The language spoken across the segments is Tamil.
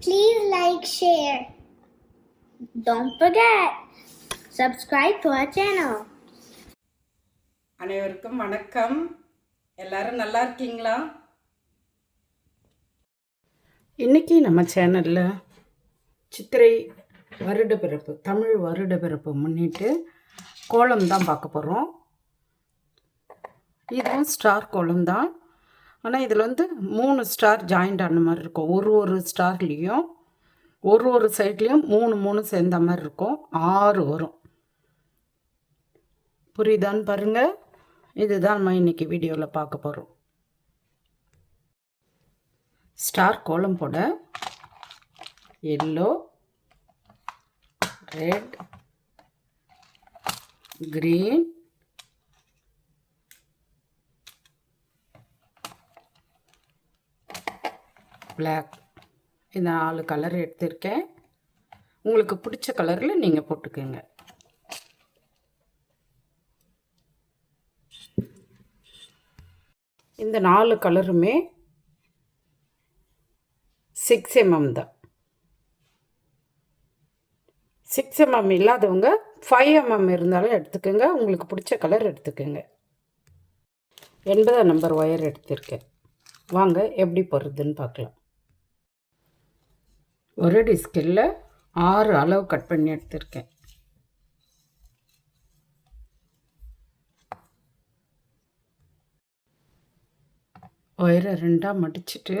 Please like, share. Don't forget, subscribe to our channel. அனைவருக்கும் வணக்கம் எல்லாரும் நல்லா இருக்கீங்களா இன்னைக்கு நம்ம சேனலில் சித்திரை வருட பிறப்பு தமிழ் வருட பிறப்பு முன்னிட்டு கோலம் தான் பார்க்க போகிறோம் இதுவும் ஸ்டார் கோலம் தான் ஆனால் இதில் வந்து மூணு ஸ்டார் ஜாயிண்ட் ஆன மாதிரி இருக்கும். ஒரு ஒரு ஸ்டார்லேயும் ஒரு ஒரு சைட்லேயும் மூணு மூணு சேர்ந்த மாதிரி இருக்கும். ஆறு வரும். புரியுதான்னு பாருங்கள் இதுதான் நம்ம இன்றைக்கி வீடியோவில் பார்க்க போகிறோம் ஸ்டார் கோலம் போட எல்லோ ரெட் green பிளாக் இந்த நாலு கலர் எடுத்திருக்கேன். உங்களுக்கு பிடிச்ச கலரில் நீங்கள் போட்டுக்கோங்க. இந்த நாலு கலருமே சிக்ஸ் எம்எம் தான். சிக்ஸ் எம்எம் இல்லாதவங்க ஃபைவ் எம்எம் இருந்தாலும் எடுத்துக்கோங்க. உங்களுக்கு பிடிச்ச கலர் எடுத்துக்கோங்க. எண்பதாம் நம்பர் ஒயர் எடுத்திருக்கேன். வாங்க எப்படி போடுறதுன்னு பார்க்கலாம். ஒரு டிஸ்கில் ஆறு அளவு கட் பண்ணி எடுத்திருக்கேன். ஒயரை ரெண்டாக மடிச்சுட்டு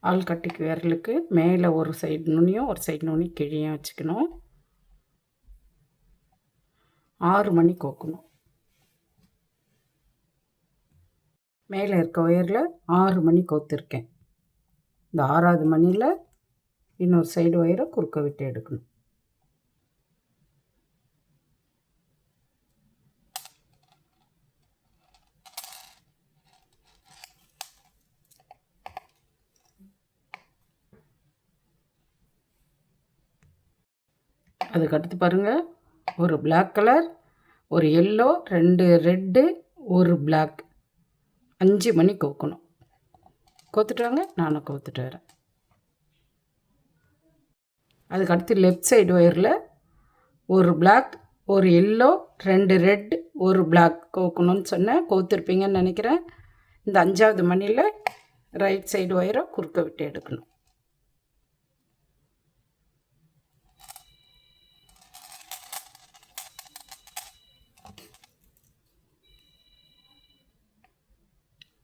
ஆள் கட்டிக்கு விரலுக்கு மேலே ஒரு சைடு நுனியும் ஒரு சைடு நுனி கிழியும் வச்சுக்கணும். ஆறு மணி கோக்கணும். மேலே இருக்க ஒயரில் ஆறு மணி கோத்துருக்கேன். இந்த ஆறாவது மணியில் இன்னொரு சைடு ஒயரை குறுக்க விட்டு எடுக்கணும். அதுக்கடுத்து பாருங்கள் ஒரு பிளாக் கலர் ஒரு எல்லோ ரெண்டு ரெட்டு ஒரு பிளாக் அஞ்சு மணி கோக்கணும். கோத்துட்டாங்க நானும் கோத்துட்டு வரேன் அதுக்கடுத்து லெஃப்ட் சைடு ஒயரில் ஒரு பிளாக் ஒரு எல்லோ ரெண்டு ரெட் ஒரு பிளாக் கோக்கணும்னு சொன்னேன். கோத்துருப்பீங்கன்னு நினைக்கிறேன். இந்த அஞ்சாவது மணியில் ரைட் சைடு ஒயரை குறுக்க விட்டு எடுக்கணும்.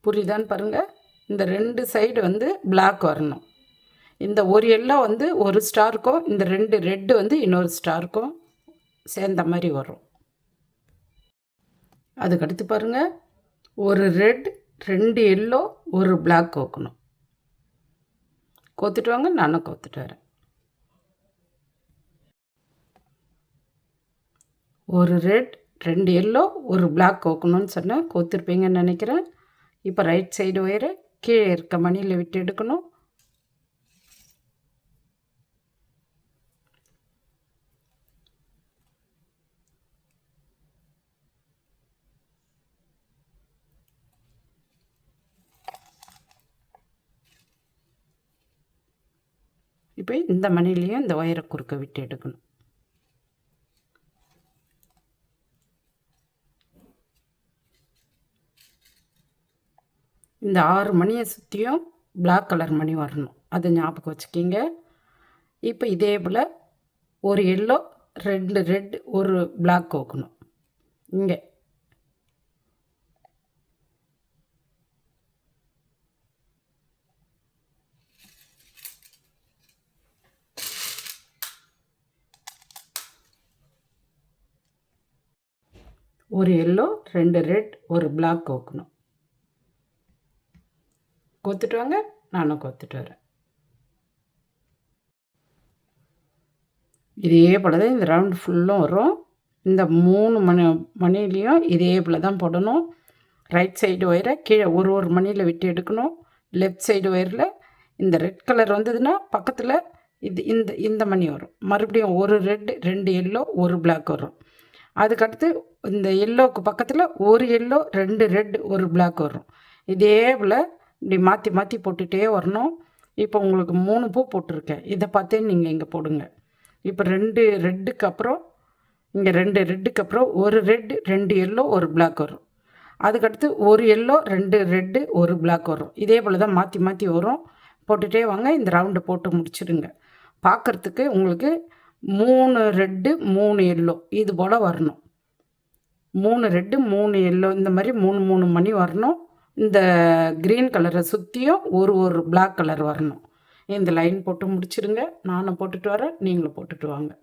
புரியுதான்னு பாருங்கள் இந்த ரெண்டு சைடு வந்து பிளாக் வரணும். இந்த ஒரு எல்லோ வந்து ஒரு ஸ்டாருக்கும் இந்த ரெண்டு ரெட்டு வந்து இன்னொரு ஸ்டாருக்கும் சேர்ந்த மாதிரி வரும். அதுக்கடுத்து பாருங்கள் ஒரு ரெட் ரெண்டு எல்லோ ஒரு பிளாக் கோக்கணும். கோத்துட்டு வாங்க நானும் கோத்துட்டு வரேன். ஒரு ரெட் ரெண்டு எல்லோ ஒரு பிளாக் கோக்கணும்னு சொன்னேன் கோத்துருப்பீங்கன்னு நினைக்கிறேன். இப்போ ரைட் சைடு ஒயரை கீழே இருக்க மணியில் விட்டு எடுக்கணும். இப்போ இந்த மணிலையும் இந்த ஒயரை குறுக்க விட்டு எடுக்கணும். இந்த ஆறு மணியை சுற்றியும் பிளாக் கலர் மணி வரணும். அதை ஞாபகம் வச்சுக்கிங்க. இப்போ இதே போல் ஒரு எல்லோ ரெண்டு ரெட் ஒரு பிளாக் கோக்கணும். இங்கே. ஒரு எல்லோ ரெண்டு ரெட் ஒரு பிளாக் கோக்கணும். கோத்துட்டு வாங்க நானும் கோத்துட்டு வரேன். இதே போல் தான் இந்த ரவுண்ட் ஃபுல்லும் வரும். இந்த மூணு மணி மணிலையும் இதே போல் தான் போடணும் ரைட் சைடு ஒயரை கீழே ஒரு ஒரு மணியில் விட்டு எடுக்கணும். லெஃப்ட் சைடு ஒயரில் இந்த ரெட் கலர் வந்ததுன்னா பக்கத்தில் இது இந்த இந்த மணி வரும். மறுபடியும் ஒரு ரெட் ரெண்டு எல்லோ ஒரு பிளாக் வரும். அதுக்கடுத்து இந்த எல்லோவுக்கு பக்கத்தில் ஒரு எல்லோ ரெண்டு ரெட் ஒரு பிளாக் வரும். இதே போல் இப்படி மாற்றி மாற்றி போட்டுகிட்டே வரணும். இப்போ உங்களுக்கு மூணு பூ போட்டிருக்கேன். இதை பார்த்தே நீங்கள் இங்கே போடுங்க. இப்போ ரெண்டு ரெட்டுக்கு அப்புறம் இங்கே ரெண்டு ரெட்டுக்கு அப்புறம் ஒரு ரெட்டு ரெண்டு எல்லோ ஒரு பிளாக் வரும். அதுக்கடுத்து ஒரு எல்லோ ரெண்டு ரெட்டு ஒரு பிளாக் வரும். இதே போல் தான் மாற்றி மாற்றி வரும். போட்டுகிட்டே வாங்க. இந்த ரவுண்டை போட்டு முடிச்சிடுங்க பார்க்குறதுக்கு உங்களுக்கு மூணு ரெட்டு மூணு எல்லோ இது போல் வரணும். மூணு ரெட்டு மூணு எல்லோ இந்த மாதிரி மூணு மூணு மணி வரணும். இந்த க்ரீன் கலரை சுற்றியும் ஒரு ஒரு பிளாக் கலர் வரணும். இந்த லைன் போட்டு முடிச்சிருங்க. நானும் போட்டுட்டு வரேன். நீங்களும் போட்டுட்டு வாங்க.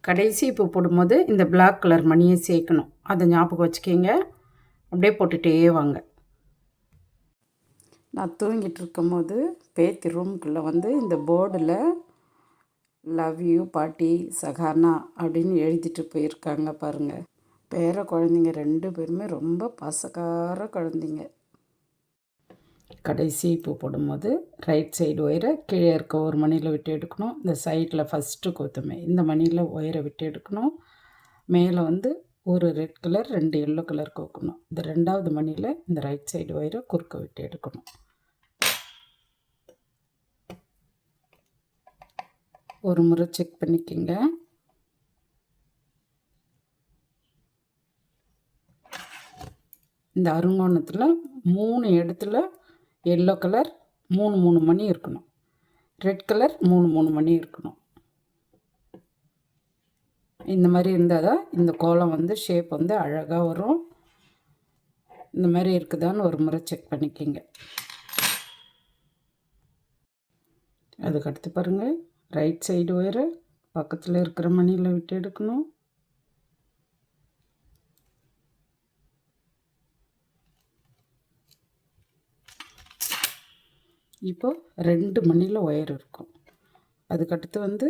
கடைசி இப்போ போடும்போது இந்த பிளாக் கலர் மணியை சேர்க்கணும். அதை ஞாபகம் வச்சுக்கிங்க. அப்படியே போட்டுகிட்டே வாங்க. நான் தூங்கிட்டு இருக்கும்போது பேத்தி ரூமுக்குள்ளே வந்து இந்த போர்டில் லவ் யூ பாட்டி சகானா அப்படின்னு எழுதிட்டு போயிருக்காங்க பாருங்கள் பேர குழந்தைங்க ரெண்டு பேருமே ரொம்ப பசக்கார குழந்தைங்க. கடைசி பூ போடும்போது ரைட் சைடு ஒயரை கீழே இருக்க ஒரு மணியில் விட்டு எடுக்கணும். இந்த சைடில் ஃபஸ்ட்டு கொத்துமே இந்த மணியில் ஒயரை விட்டு எடுக்கணும். மேலே வந்து ஒரு ரெட் கலர் ரெண்டு எல்லோ கலர் கோக்கணும். இந்த ரெண்டாவது மணியில் இந்த ரைட் சைடு ஒயரை குறுக்க விட்டு எடுக்கணும். ஒரு முறை செக் பண்ணிக்கோங்க. இந்த அருங்கோணத்தில் மூணு இடத்துல எல்லோ கலர் மூணு மூணு மணி இருக்கணும். ரெட் கலர் மூணு மூணு மணி இருக்கணும். இந்த மாதிரி இருந்தால் தான் இந்த கோலம் வந்து ஷேப் வந்து அழகாக வரும். இந்த மாதிரி இருக்குதான்னு ஒரு முறை செக் பண்ணிக்கோங்க. அதுக்கடுத்து பாருங்கள் ரைட் சைடு ஒயரை பக்கத்தில் இருக்கிற மணியில் விட்டு எடுக்கணும். இப்போ ரெண்டு மணியில் ஒயர் இருக்கும். அதுக்கடுத்து வந்து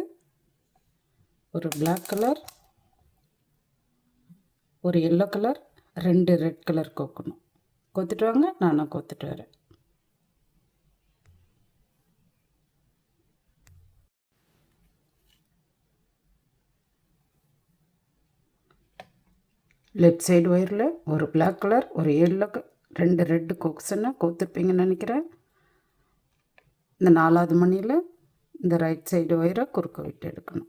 ஒரு பிளாக் கலர் ஒரு எல்லோ கலர் ரெண்டு ரெட் கலர் கோக்கணும். கொத்துட்டு வாங்க நானும் கொத்துட்டு வரேன். லெஃப்ட் சைடு ஒயரில் ஒரு பிளாக் கலர் ஒரு எல்லோ ரெண்டு ரெட்டு கொக்ஸன்னு கோத்துருப்பீங்கன்னு நினைக்கிறேன். இந்த நாலாவது மணியில் இந்த ரைட் சைடு ஒயரை குறுக்க விட்டு எடுக்கணும்.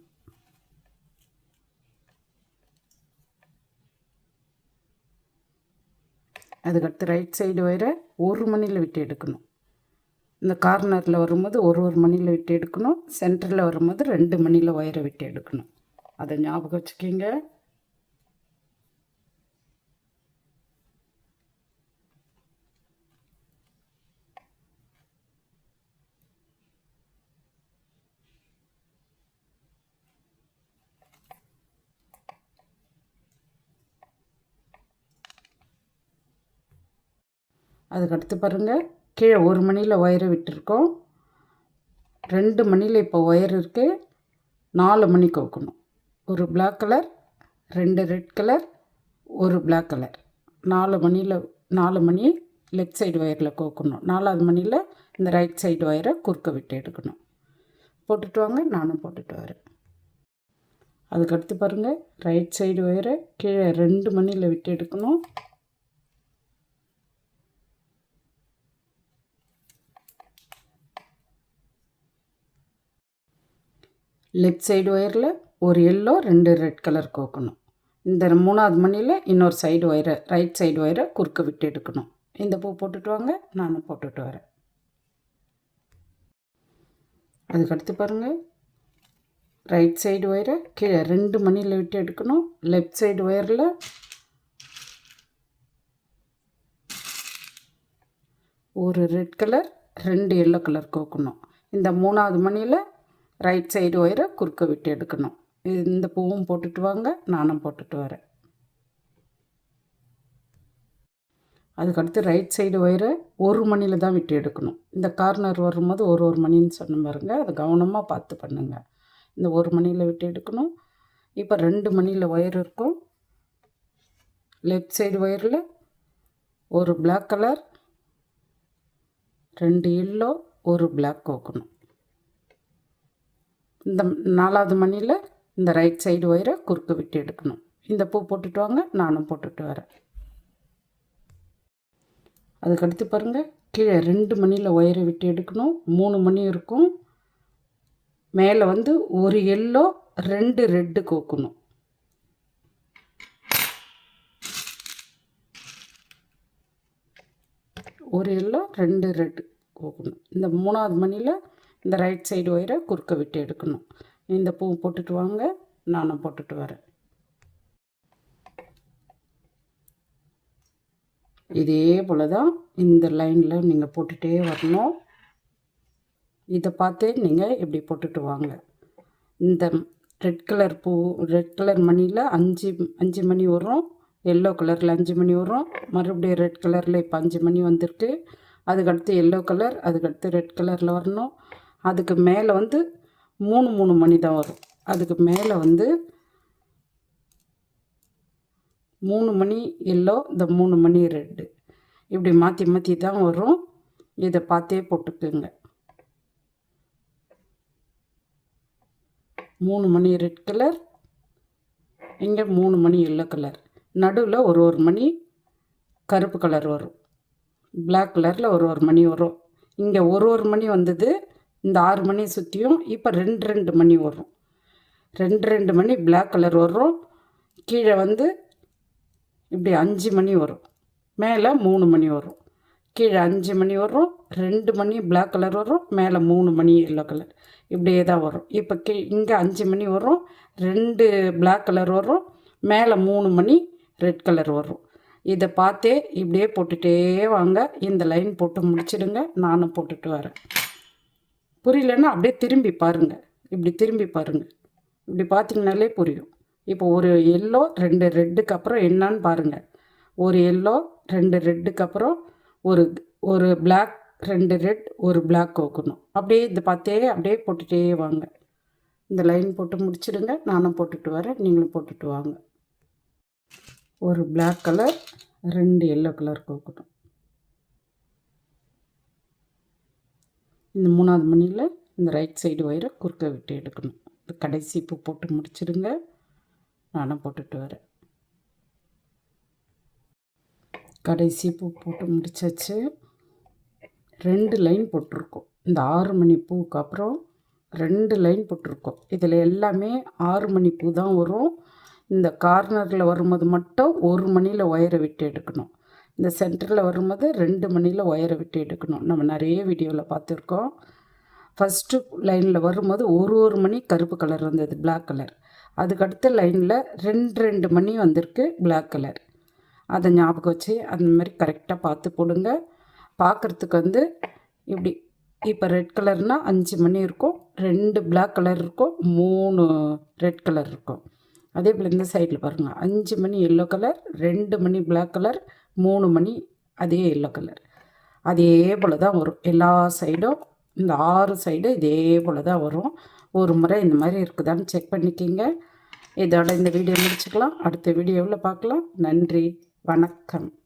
அதுக்கடுத்து ரைட் சைடு ஒயரை ஒரு மணியில் விட்டு எடுக்கணும். இந்த கார்னரில் வரும்போது ஒரு ஒரு மணியில் விட்டு எடுக்கணும். சென்டரில் வரும்போது ரெண்டு மணியில் ஒயரை விட்டு எடுக்கணும். அதை ஞாபகம் வச்சுக்கிங்க. அதுக்கடுத்து பாருங்கள் கீழே ஒரு மணியில் ஒயரை விட்டுருக்கோம். ரெண்டு மணியில் இப்போ ஒயர் இருக்குது நாலு மணி கோக்கணும். ஒரு பிளாக் கலர் ரெண்டு ரெட் கலர் ஒரு பிளாக் கலர் நாலு மணியில் நாலு மணி லெஃப்ட் சைடு ஒயரில் கோக்கணும். நாலாவது மணியில் இந்த ரைட் சைடு ஒயரை குறுக்க விட்டு எடுக்கணும். போட்டுட்டு வாங்க நானும் போட்டுட்டு வரேன். அதுக்கடுத்து பாருங்கள் ரைட் சைடு ஒயரை கீழே ரெண்டு மணியில் விட்டு எடுக்கணும். லெஃப்ட் சைடு ஒயரில் ஒரு எல்லோ ரெண்டு ரெட் கலர் கோக்கணும். இந்த மூணாவது மணியில் இன்னொரு சைடு ஒயரை ரைட் சைடு ஒயரை குறுக்க விட்டு எடுக்கணும். இந்த பூ போட்டுட்டு வாங்க நானும் போட்டுட்டு வரேன். அதுக்கடுத்து பாருங்கள் ரைட் சைடு ஒயரை கீழே ரெண்டு மணியில் விட்டு எடுக்கணும். லெஃப்ட் சைடு ஒயரில் ஒரு ரெட் கலர் ரெண்டு எல்லோ கலர் கோக்கணும். இந்த மூணாவது மணியில் ரைட் சைடு ஒயரை குறுக்க விட்டு எடுக்கணும். இந்த பூவும் போட்டுட்டு வாங்க நானும் போட்டுட்டு வரேன். அதுக்கடுத்து ரைட் சைடு ஒயரை ஒரு மணியில் தான் விட்டு எடுக்கணும். இந்த கார்னர் வரும்போது ஒரு ஒரு மணின்னு சொன்ன பாருங்க அதை கவனமாக பார்த்து பண்ணுங்க. இந்த ஒரு மணியில் விட்டு எடுக்கணும். இப்போ ரெண்டு மணியில் ஒயர் இருக்கும். லெஃப்ட் சைடு ஒயரில் ஒரு பிளாக் கலர் ரெண்டு எல்லோ ஒரு பிளாக் கோக்கணும் இந்த நாலாவது மணியில் இந்த ரைட் சைடு ஒயரை குறுக்கு விட்டு எடுக்கணும். இந்த பூ போட்டுட்டு வாங்க நானும் போட்டுட்டு வரேன். அதுக்கடுத்து பாருங்கள் கீழே ரெண்டு மணியில் ஒயரை விட்டு எடுக்கணும். மூணு மணி இருக்கும். மேலே வந்து ஒரு எல்லோ ரெண்டு ரெட்டு கோக்கணும். ஒரு எல்லோ ரெண்டு ரெட்டு கோக்கணும். இந்த மூணாவது மணியில் இந்த ரைட் சைடு ஒயரை குறுக்க விட்டு எடுக்கணும். இந்த பூ போட்டுட்டு வாங்க நானும் போட்டுட்டு வரேன். இதே போல் தான் இந்த லைனில் நீங்கள் போட்டுகிட்டே வரணும். இதை பார்த்தே நீங்கள் இப்படி போட்டுட்டு வாங்க. இந்த ரெட் கலர் பூ ரெட் கலர் மணியில் அஞ்சு அஞ்சு மணி வரும். எல்லோ கலரில் அஞ்சு மணி வரும். மறுபடியும் ரெட் கலரில் இப்போ அஞ்சு மணி வந்திருக்கு. அதுக்கடுத்து எல்லோ கலர் அதுக்கடுத்து ரெட் கலரில் வரணும். அதுக்கு மேலே வந்து மூணு மூணு மணி தான் வரும். அதுக்கு மேலே வந்து மூணு மணி எல்லோ இந்த மூணு மணி ரெட்டு. இப்படி மாற்றி மாற்றி தான் வரும். இதை பார்த்தே போட்டுக்குங்க. மூணு மணி ரெட் கலர் இங்கே மூணு மணி எல்லோ கலர். நடுவில் ஒரு ஒரு மணி கருப்பு கலர் வரும். பிளாக் கலரில் ஒரு ஒரு மணி வரும். இங்கே ஒரு ஒரு மணி வந்தது. இந்த ஆறு மணி சுற்றியும் இப்போ ரெண்டு ரெண்டு மணி வரும் ரெண்டு ரெண்டு மணி பிளாக் கலர் வரும் கீழே வந்து இப்படி அஞ்சு மணி வரும் மேலே மூணு மணி வரும் கீழே அஞ்சு மணி வரும் ரெண்டு மணி பிளாக் கலர் வரும் மேலே மூணு மணி எல்லோ கலர் இப்படியே தான் வரும் இப்போ கீ இங்கே அஞ்சு மணி வரும் ரெண்டு பிளாக் கலர் வரும் மேலே மூணு மணி ரெட் கலர் வரும் இதை பார்த்தே இப்படியே போட்டுகிட்டே வாங்க. இந்த லைன் போட்டு முடிச்சிடுங்க. நானும் போட்டுட்டு வரேன். புரியலன்னா அப்படியே திரும்பி பாருங்கள் இப்படி திரும்பி பாருங்கள் இப்படி பார்த்தீங்கனாலே புரியும். இப்போ ஒரு எல்லோ ரெண்டு ரெட்டுக்கு அப்புறம் என்னன்னு பாருங்கள் ஒரு எல்லோ ரெண்டு ரெட்டுக்கு அப்புறம் ஒரு ஒரு பிளாக் ரெண்டு ரெட் ஒரு பிளாக் வைக்கணும் அப்படியே இதை பார்த்தே அப்படியே போட்டுகிட்டே வாங்க. இந்த லைன் போட்டு முடிச்சிடுங்க. நானும் போட்டுட்டு வரேன். நீங்களும் போட்டுட்டு வாங்க. ஒரு பிளாக் கலர் ரெண்டு எல்லோ கலர் கோக்கணும் இந்த மூணாவது மணியில் இந்த ரைட் சைடு ஒயரை குறுக்க விட்டு எடுக்கணும். இந்த கடைசி பூ போட்டு முடிச்சிடுங்க. நானும் போட்டுட்டு வரேன். கடைசி பூ போட்டு முடிச்சாச்சு. ரெண்டு லைன் போட்டிருக்கோம். இந்த ஆறு மணி பூவுக்கு அப்புறம் ரெண்டு லைன் போட்டிருக்கோம். இதில் எல்லாமே ஆறு மணி பூ தான் வரும். இந்த கார்னரில் வரும்போது மட்டும் ஒரு மணியில் ஒயரை விட்டு எடுக்கணும். இந்த சென்டரில் வரும்போது ரெண்டு மணியில் ஒயரை விட்டு எடுக்கணும். நம்ம நிறைய வீடியோவில் பார்த்துருக்கோம். ஃபஸ்ட்டு லைனில் வரும்போது ஒரு ஒரு மணி கருப்பு கலர் வந்தது பிளாக் கலர் அதுக்கடுத்த லைனில் ரெண்டு ரெண்டு மணி வந்திருக்கு பிளாக் கலர் அதை ஞாபகம் வச்சு அந்த மாதிரி கரெக்டாக பார்த்து போடுங்க. பார்க்குறதுக்கு வந்து இப்படி இப்போ ரெட் கலர்னால் அஞ்சு மணி இருக்கும் ரெண்டு பிளாக் கலர் இருக்கும் மூணு ரெட் கலர் இருக்கும். அதே போல் இந்த சைடில் பாருங்கள் அஞ்சு மணி எல்லோ கலர் ரெண்டு மணி பிளாக் கலர் மூணு மணி அதே எல்லோ கலர் அதே போல் தான் வரும். எல்லா சைடும் இந்த ஆறு சைடும் இதே போல் தான் வரும். ஒரு முறை இந்த மாதிரி இருக்குதான்னு செக் பண்ணிக்கிங்க. இதோட இந்த வீடியோ முடிச்சுக்கலாம். அடுத்த வீடியோவில் பார்க்கலாம். நன்றி. வணக்கம்.